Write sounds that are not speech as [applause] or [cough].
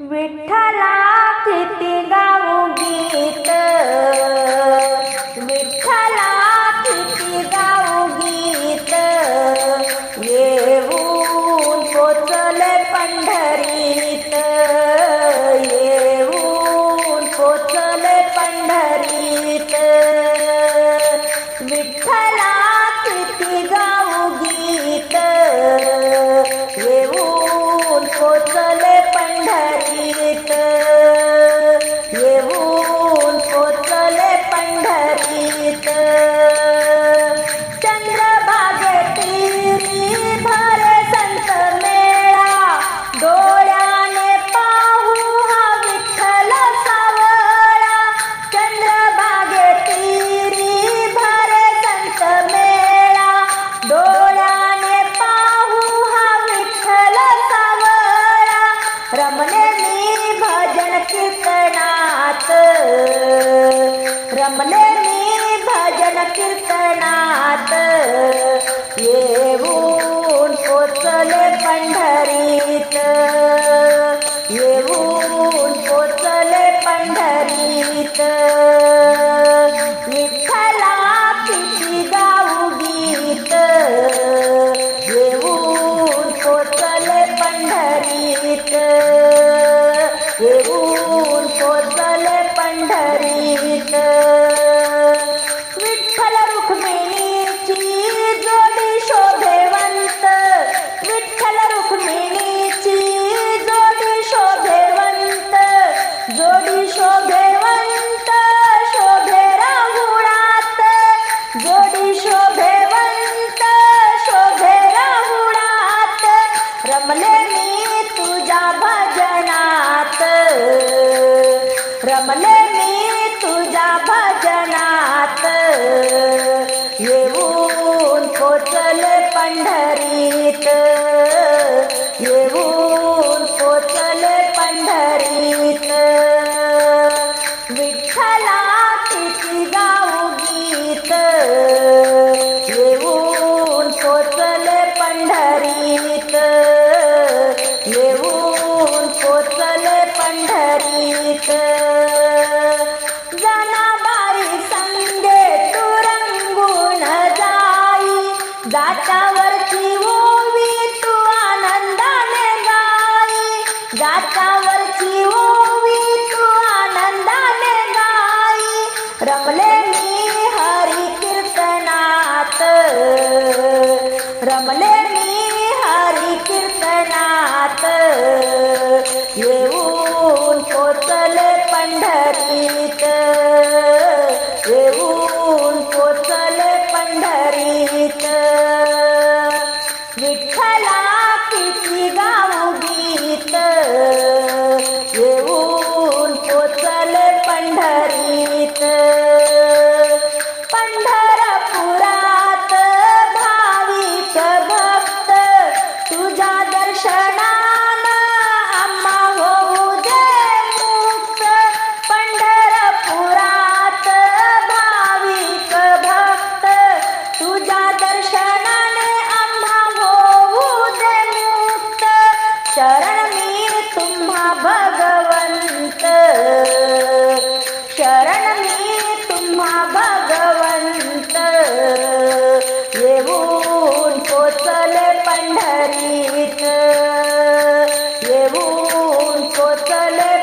विठ्ठला किती गाऊ गीत. रमले भजन कीर्तनात. रमले भजन कीर्तनात. येऊन पोचले पंढरीत. येऊन पोचले पंढरीत. 我 [laughs] 不 जातावरची ओवी तू आनंदाने गाई जातावरची ओवी तू आनंदाने गाई रमले मी हरी कीर्तनात. रमले मी हरी कीर्तनात. येऊन पोचले पंढर وسلم